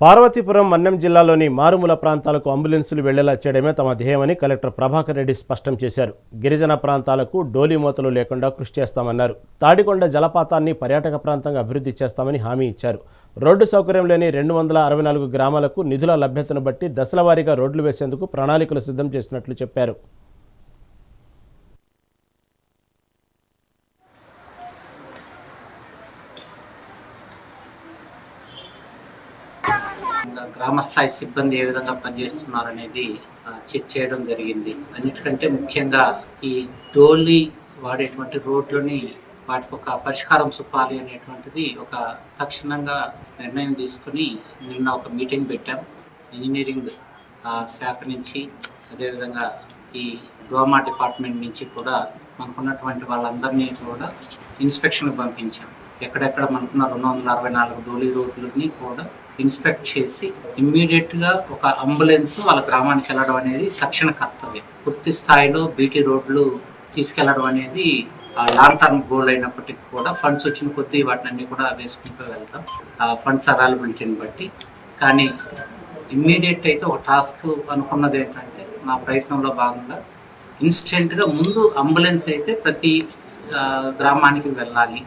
పార్వతీపురం మన్నం జిల్లాలోని మారుమూల ప్రాంతాలకు అంబులెన్సులు వెళ్ళేలా చేయడమే తమ ధ్యేయమని కలెక్టర్ ప్రభాకర్ రెడ్డి స్పష్టం చేశారు. గిరిజన ప్రాంతాలకు డోలీ మూతలు లేకుండా కృషి చేస్తామన్నారు. తాడికొండ జలపాతాన్ని పర్యాటక ప్రాంతంగా అభివృద్ధి చేస్తామని హామీ ఇచ్చారు. రోడ్డు సౌకర్యం లేని రెండు వందల అరవై నాలుగు గ్రామాలకు నిధుల లభ్యతను బట్టి దశలవారీగా రోడ్లు వేసేందుకు ప్రణాళికలు సిద్ధం చేసినట్లు చెప్పారు. గ్రామస్థాయి సిబ్బంది ఏ విధంగా పనిచేస్తున్నారు అనేది చెక్ చేయడం జరిగింది. అన్నిటికంటే ముఖ్యంగా ఈ డోలీ వాడేటువంటి రోడ్లని వాటికి ఒక పరిష్కారం చూపాలి అనేటువంటిది ఒక తక్షణంగా నిర్ణయం తీసుకుని నిన్న ఒక మీటింగ్ పెట్టాం. ఇంజనీరింగ్ ఆ, శాఖ నుంచి అదేవిధంగా ఈ డోమా డిపార్ట్మెంట్ నుంచి కూడా మనకున్నటువంటి వాళ్ళందరినీ కూడా ఇన్స్పెక్షన్కి పంపించాం. ఎక్కడెక్కడ మనకున్న రెండు వందల అరవై నాలుగు డోలీ రోడ్లని కూడా ఇన్స్పెక్ట్ చేసి ఇమ్మీడియట్గా ఒక అంబులెన్స్ వాళ్ళ గ్రామానికి వెళ్ళడం అనేది తక్షణ కర్తవ్యం. పూర్తి స్థాయిలో బీటీ రోడ్లు తీసుకెళ్ళడం అనేది లాంగ్ టర్మ్ గోల్ అయినప్పటికీ కూడా ఫండ్స్ వచ్చిన కొద్దీ వాటిని అన్ని కూడా వేసుకుంటూ వెళ్తాం. ఆ ఫండ్స్ అవైలబిలిటీని బట్టి. కానీ ఇమ్మీడియట్ అయితే ఒక టాస్క్ అనుకున్నది ఏంటంటే నా ప్రయత్నంలో భాగంగా ఇన్స్టెంట్గా ముందు అంబులెన్స్ అయితే ప్రతి గ్రామానికి వెళ్ళాలి.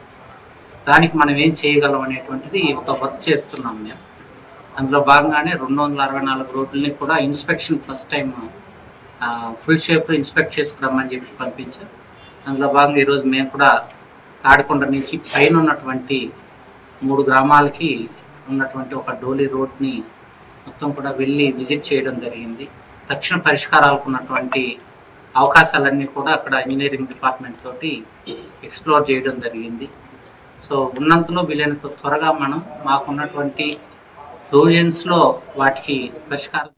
దానికి మనం ఏం చేయగలం అనేటువంటిది ఒక వర్క్ చేస్తున్నాం మేము. అందులో భాగంగానే రెండు వందల అరవై నాలుగు రోడ్లని కూడా ఇన్స్పెక్షన్ ఫస్ట్ టైం ఫుల్ షేప్లో ఇన్స్పెక్ట్ చేసుకురమ్మని చెప్పి పంపించాం. అందులో భాగంగా ఈరోజు మేము కూడా తాడికొండ నుంచి పైన ఉన్నటువంటి మూడు గ్రామాలకి ఉన్నటువంటి ఒక డోలీ రోడ్ని మొత్తం కూడా వెళ్ళి విజిట్ చేయడం జరిగింది. తక్షణ పరిష్కారాలకు ఉన్నటువంటి అవకాశాలన్నీ కూడా అక్కడ ఇంజనీరింగ్ డిపార్ట్మెంట్ తోటి ఎక్స్ప్లోర్ చేయడం జరిగింది. సో ఉన్నంతలో వీలైనంత త్వరగా మనం మాకున్నటువంటి ప్రొవిజన్స్లో వాటికి పరిష్కారం